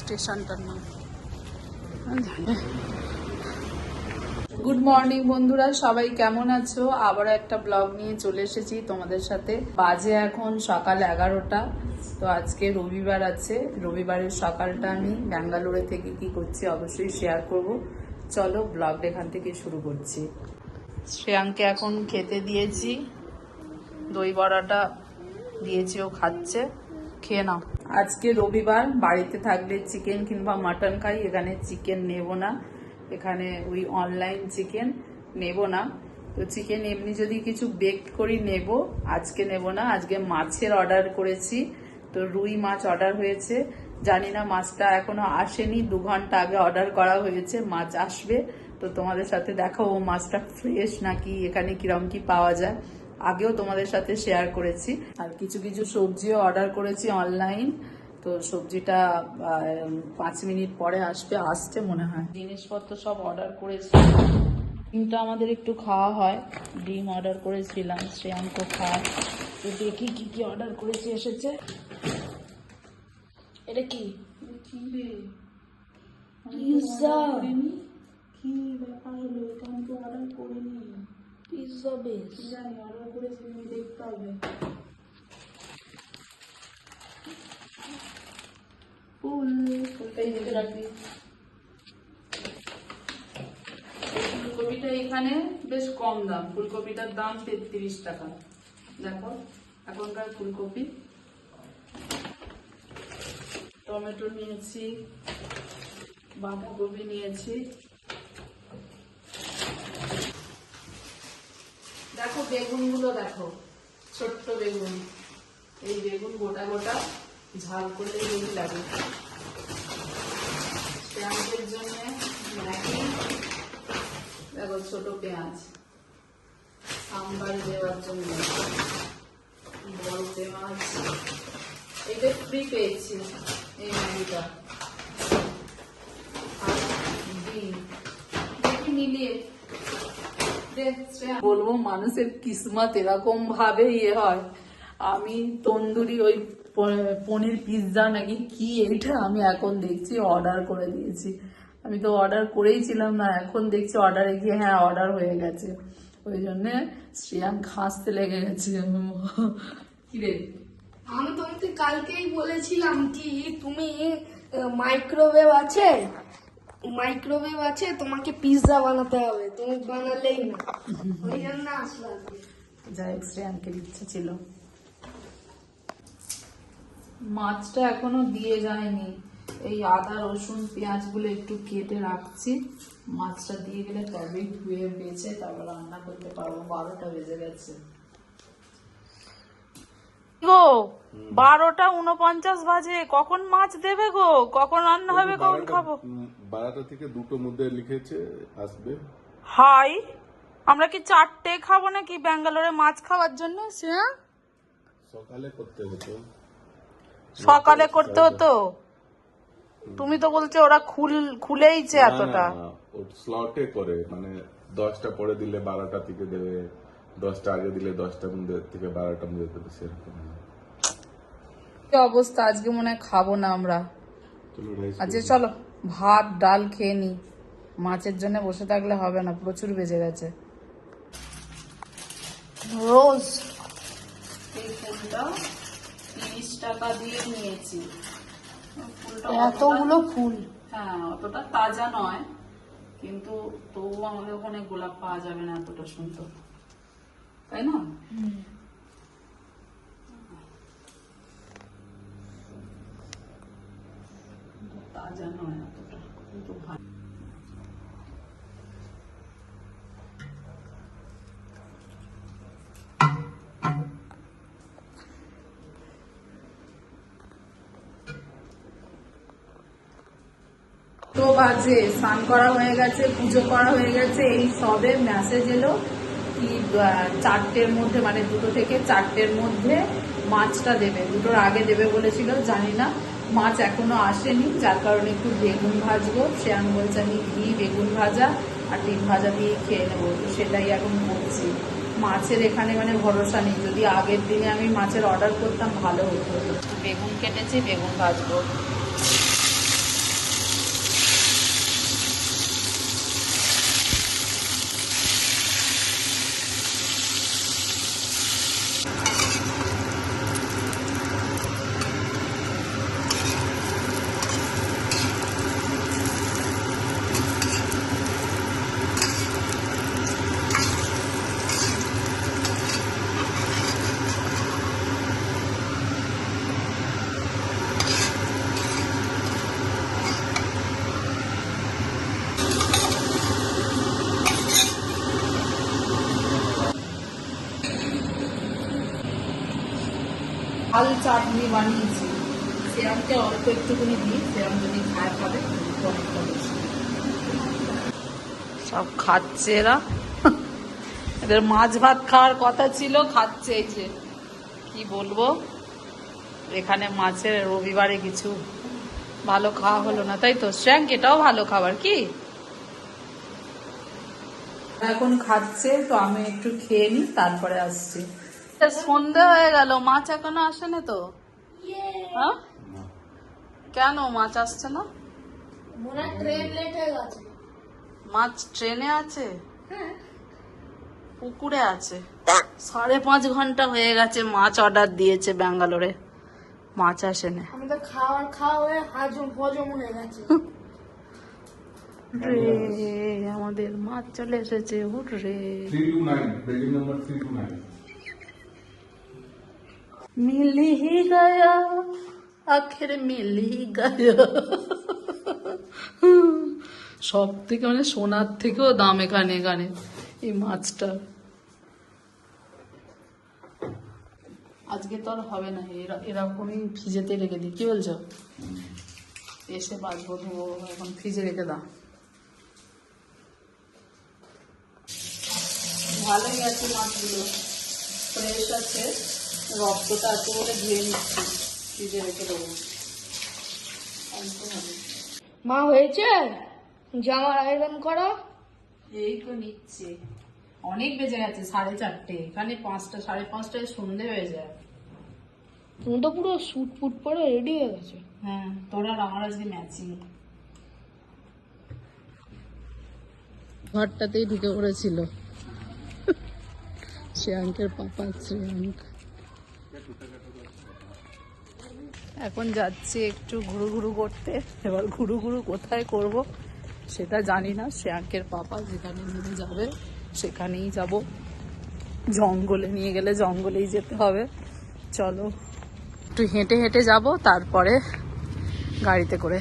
স্টেশনটার নাম। Good morning বন্ধুরা, সবাই কেমন আছো? আবার একটা ব্লগ নিয়ে চলে এসেছি তোমাদের সাথে। বাজে এখন সকাল এগারোটা, তো আজকে রবিবার আছে। রবিবারের সকালটা আমি ব্যাঙ্গালোরে থেকে কি করছি অবশ্যই শেয়ার করব। চলো ব্লগটা এখান থেকে শুরু করছি। শ্রেয়াংকে এখন খেতে দিয়েছি। দই বড়াটা দিয়েছি, ও খাচ্ছে। খেয়ে নাও। আজকে রবিবার, বাড়িতে থাকলে চিকেন কিংবা মাটন খাই, এখানে চিকেন নেব না। এখানে ওই অনলাইন চিকেন নেব না। তো চিকেন এমনি যদি কিছু বেক করি নেব, আজকে নেব না। আজকে মাছের অর্ডার করেছি, তো রুই মাছ অর্ডার হয়েছে। জানি না মাছটা এখনও আসেনি, দু ঘণ্টা আগে অর্ডার করা হয়েছে, মাছ আসবে। তো তোমাদের সাথে দেখাবো মাছটা ফ্রেশ নাকি, এখানে কিরম কি পাওয়া যায়। আগেও তোমাদের সাথে শেয়ার করেছি। আর কিছু কিছু সবজিও অর্ডার করেছি অনলাইন তো সবজিটা পাঁচ মিনিট পরে আসবে আসছে মনে হয়। জিনিসপত্র সব অর্ডার করেছি। ডিমটা আমাদের একটু খাওয়া হয়। ডিম অর্ডার করেছিলাম শ্রেয়াঙ্ক খায়। তো দেখি কি কি অর্ডার করেছি এসেছে। এটা কি? কি ব্যাপার হলো? এটা আমি তো অর্ডার করিনি। পিৎজা বেস জানি অর্ডার করেছি তুমি দেখতে হবে। ফুল ফুলটাই রাখবি ফুলকপিটা এখানে বেশ কম দাম। ফুলকপিটার দাম তেত্রিশ টাকা। দেখো এখনকার ফুলকপি। টমেটো নিয়েছি বাঁধাকপি নিয়েছি। বেগুনগুলো দেখো, ছোট্ট বেগুন। এই বেগুন গোটা গোটা ঝাল করলে বেগুন লাগে। পেঁয়াজের জন্য ম্যাগি, দেখো ছোট পেঁয়াজ। সাম্বার দেওয়ার জন্য। বড় পেঁয়াজ। এটা ফ্রি পেয়েছি এই ম্যাগিটা আর ডিম দেখি মিলিয়ে বলব, মানুষের কিসমত এরকম ভাবে ইয়ে হয়। আমি তন্দুরি ওই পনির পিৎজা নাকি কি এটা আমি এখন দেখছি অর্ডার করে দিয়েছি। আমি তো অর্ডার করেইছিলাম না, এখন দেখছি অর্ডারে গিয়ে হ্যাঁ অর্ডার হয়ে গেছে। ওই জন্যে শ্রিয়াং খাসতে লেগে গেছে। কিরে আমি তোমাকে কালকেই বলেছিলাম কি, তুমি মাইক্রোওয়েভ আছে? মাইক্রোওয়েভ আছে, তোমাকে পিৎজা বানাতে হবে। তুমি বানালেই না। ওই জন্য আসলাম যাই হোক শ্রেয়াঙ্কের ইচ্ছে ছিল। মাছটা এখনও দিয়ে যায়নি। এই আদা, রসুন পেঁয়াজগুলো একটু কেটে রাখছি। মাছটা দিয়ে গেলে তবেই ধুয়ে বেছে তারপর রান্না করতে পারব। বারোটা বেজে গেছে। গো বারোটা উনপঞ্চাশ বাজে কখন মাছ দেবে গো? কখন রান্না হবে কখন খাব? বারোটা থেকে দুটো মধ্যে লিখেছে আসবে। হাই আমরা কি চারটে খাব নাকি ব্যাঙ্গালোরে মাছ খাওয়ার জন্য? শ্রেয়া সকালে করতে হতো। সকালে করতে হতো? তুমি তো বলছো ওরা খুল খুলেইছে এতটা। স্লটে করে মানে দশটা পরে দিলে বারোটা থেকে দেবে দশটা আগে দিলে দশটা মধ্যে থেকে বারোটা মধ্যে দেবে সেরকম। কি অবস্থা? আজকে মনে হয় খাব না আমরা। আজকে চলো ভাত ডাল খেয়ে নি। মাছের জন্য বসে থাকলে হবে না প্রচুর বেজে গেছে। রোজ এই ফুলটা তিরিশ টাকা দিয়ে নিয়েছি। এতগুলো ফুল? হ্যাঁ অতটা তাজা নয় কিন্তু তবুও আমাদের ওখানে গোলাপ পাওয়া যাবে না এতটা সুন্দর। তাই না? তাজা নয় এতটা কিন্তু তো বাজে, স্নান করা হয়ে গেছে, পুজো করা হয়ে গেছে, এই সবে মেসেজ এলো কি চারটের মধ্যে মানে দুটো থেকে চারটের মধ্যে মাছটা দেবে, দুটোর আগে দেবে বলেছিল, জানি না। মাছ এখনও আসেনি, যার কারণে একটু বেগুন ভাজবো। শ্যাম বলছে, আমি ঘি, বেগুন ভাজা আর ডিম ভাজা দিয়ে খেয়ে নেব। তো সেটাই এখন করছি। মাছের এখানে মানে ভরসা নেই। যদি আগের দিনে আমি মাছের অর্ডার করতাম, ভালো হতো। বেগুন কেটেছি, বেগুন ভাজবো। লাল চাটনি বানিয়েছি শ্যামকে অল্প একটুখানি দিই শ্যাম যদি খায় খাবে অনেকটা বেশি। সব খাচ্ছে এরা। এদের মাছ ভাত খাওয়ার কথা ছিল খাচ্ছে এই যে। কি বলব? এখানে মাছের রবিবারে কিছু ভালো খাওয়া হলো না তাই তো? শ্যাঙ্ক এটাও ভালো খাবার কি? এখন খাচ্ছে তো আমি একটু খেয়ে নিই তারপরে আসছি। সন্ধে হয়ে গেল। মাছ এখনও আসেনি তো? হ্যাঁ? কেন মাছ আসছে না? মনে হয় ট্রেন লেট হয়ে গেছে। মাছ ট্রেনে আছে? হ্যাঁ। পুকুরে আছে। সাড়ে পাঁচ ঘণ্টা হয়ে গেছে মাছ অর্ডার দিয়েছে ব্যাঙ্গালোরে। মাছ আসেনি। আমাদের খাওয়ার খাওয়া হয়ে হাজম হজম হয়ে গেছে। রে আমাদের মাছ চলে এসেছে হুট রে। Three two nine building number three two nine मिल ही गया आखिर मिल ही गया সব থেকে মানে সোনার থেকেও দাম এখানে এখানে এই মাছটা আজকে তো আর হবে না এরা এরকমই ফ্রিজেতে রেখে দিই কি বলছো এসে বাজবো ধোবো এখন ফ্রিজে রেখে দাও ভালোই আছে মাছগুলো ফ্রেশ আছে রক্তটা আছে বলে ধুয়ে নিচ্ছি। ফ্রিজে রেখে দেবো। মা হয়েছে? জামার আয়রন করা। এই তো নিচ্ছে। অনেক বেজে গেছে সাড়ে চারটে। এখানে পাঁচটা সাড়ে পাঁচটায় সন্ধে হয়ে যায়। তুমি তো পুরো স্যুট ফুট পরে রেডি হয়ে গেছে। হ্যাঁ তোর আর আমার আজকে ম্যাচিং ঘরটাতেই ঢুকে পড়েছিল। শ্রেয়াঙ্কের পাপা শ্রেয়াঙ্ক এখন যাচ্ছি একটু ঘুরু ঘুরু করতে। এবার ঘুরু ঘুরু কোথায় করব সেটা জানি না। শ্রেয়াঙ্কের পাপা যেখানে নিয়ে যাবে, সেখানেই যাব। জঙ্গলে নিয়ে গেলে জঙ্গলেই যেতে হবে। চলো, একটু হেঁটে হেঁটে যাব, তারপরে গাড়িতে করে।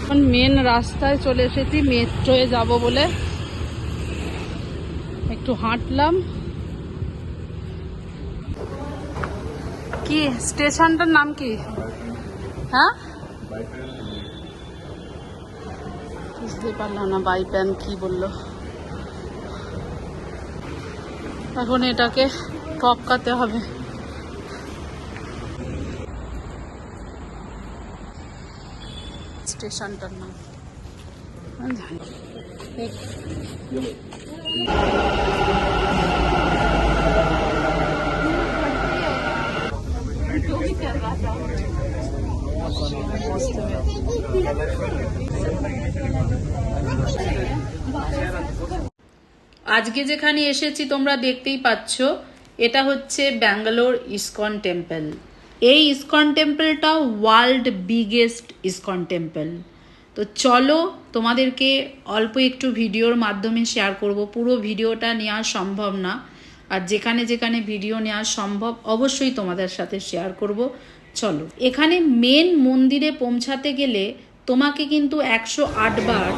এখন মেন রাস্তায় চলে এসেছি মেট্রোয়ে যাব বলে। একটু হাঁটলাম। কি, স্টেশনটার নাম কি? হ্যাঁ? বুঝতে পারলাম না বাইপ্যান কি বলল। এখন এটাকে টপকাতে হবে। স্টেশনটার নাম। জানি আজকে যেখানে এসেছি, তোমরা দেখতেই পাচ্ছ, এটা হচ্ছে ব্যাঙ্গালোর ইসকন টেম্পল। এই ইসকন টেম্পলটা ওয়ার্ল্ড বিগেস্ট ইসকন টেম্পল। তো চলো, তোমাদেরকে অল্প একটু ভিডিওর মাধ্যমে শেয়ার করব। পুরো ভিডিওটা নেওয়া সম্ভব না। আর যেখানে যেখানে ভিডিও নেওয়া সম্ভব, অবশ্যই তোমাদের সাথে শেয়ার করব। চলো। এখানে মেন মন্দিরে পৌঁছাতে গেলে তোমাকে কিন্তু একশো বার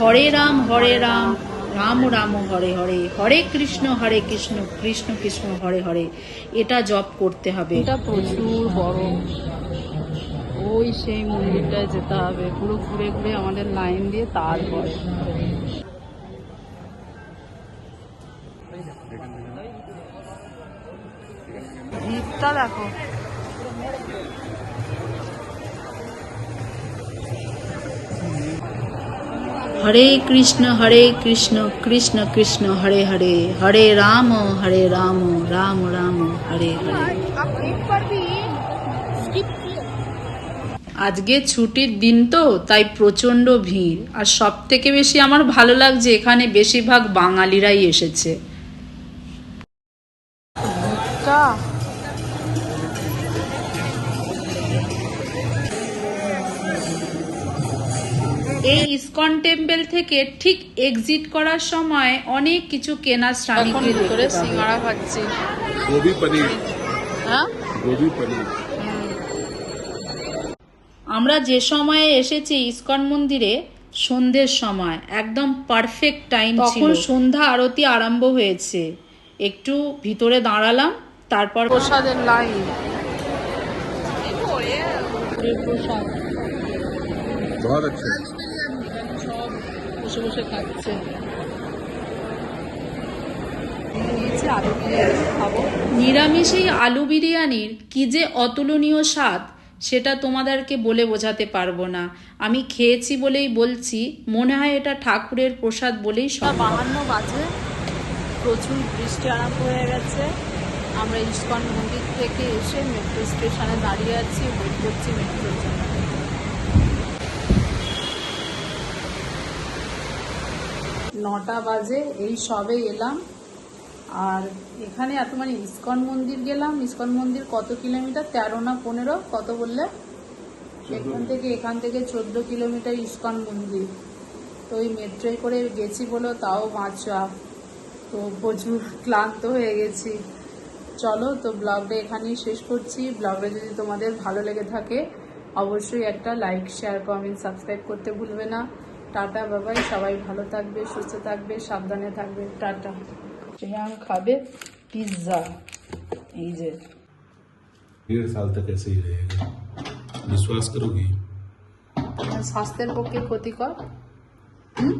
হরে রাম হরে রাম রাম রাম, হরে হরে হরে কৃষ্ণ হরে কৃষ্ণ কৃষ্ণ কৃষ্ণ, হরে হরে, এটা জপ করতে হবে। এটা প্রচুর বড়। ওই সেই মন্দিরটায় যেতে হবে। পুরো ঘুরে ঘুরে আমাদের লাইন দিয়ে তারপরে। ভিড়টা দেখো। হরে কৃষ্ণ হরে কৃষ্ণ কৃষ্ণ কৃষ্ণ, হরে হরে হরে রাম হরে রাম রাম রাম, হরে হরে। আজকে ছুটির দিন তো, তাই প্রচণ্ড ভিড়। আর সব থেকে বেশি আমার ভালো লাগছে এখানে বেশিরভাগ বাঙালিরাই এসেছে। এই ইসকন টেম্পল থেকে ঠিক এক্সিট করার সময় অনেক কিছু কেনার সামগ্রী করে সিঙ্গারা খাচ্ছি গোবি পনির হ্যাঁ গোবি পনির আমরা যে সময়ে এসেছি ইসকন মন্দিরে সন্ধ্যের সময় একদম পারফেক্ট টাইম তখন সন্ধ্যা আরতি আরম্ভ হয়েছে একটু ভিতরে দাঁড়ালাম তারপর প্রসাদের লাইন প্রসাদ बहुत अच्छा সব বসে বসে খাচ্ছে নিয়েছি আলু বিরিয়ানি খাব নিরামিষ এই আলু বিরিয়ানির কি যে অতুলনীয় স্বাদ সেটা তোমাদেরকে বলে বোঝাতে পারব না। আমি খেয়েছি বলেই বলছি মনে হয় এটা ঠাকুরের প্রসাদ বলেই সব বাহান্ন বাজে প্রচুর বৃষ্টি আরম্ভ হয়ে গেছে। আমরা ইস্কন মন্দির থেকে এসে মেট্রো স্টেশনে দাঁড়িয়ে আছি ওয়েট করছি মেট্রোর জন্য নটা বাজে এই সবে এলাম। আর এখানে এত মানে ইস্কন মন্দির গেলাম। ইস্কন মন্দির কত কিলোমিটার? তেরো না পনেরো? কত বললে? এখান থেকে এখান থেকে চোদ্দ কিলোমিটার ইস্কন মন্দির। তো ওই মেট্রোয় করে গেছি বলো তাও বাঁচা তো প্রচুর ক্লান্ত হয়ে গেছি। চলো তো ব্লগটা এখানেই শেষ করছি। ব্লগটা যদি তোমাদের ভালো লেগে থাকে অবশ্যই একটা লাইক শেয়ার কমেন্ট সাবস্ক্রাইব করতে ভুলবে না। টাটা বাবাই সবাই ভালো থাকবে সুস্থ থাকবে সাবধানে থাকবে টাটা শ্রেয়াম খাবে পিৎজা এই যে डेढ़ साल तक ऐसे ही रहेगा विश्वास करोगी তোমার স্বাস্থ্যের পক্ষে ক্ষতিকর হুম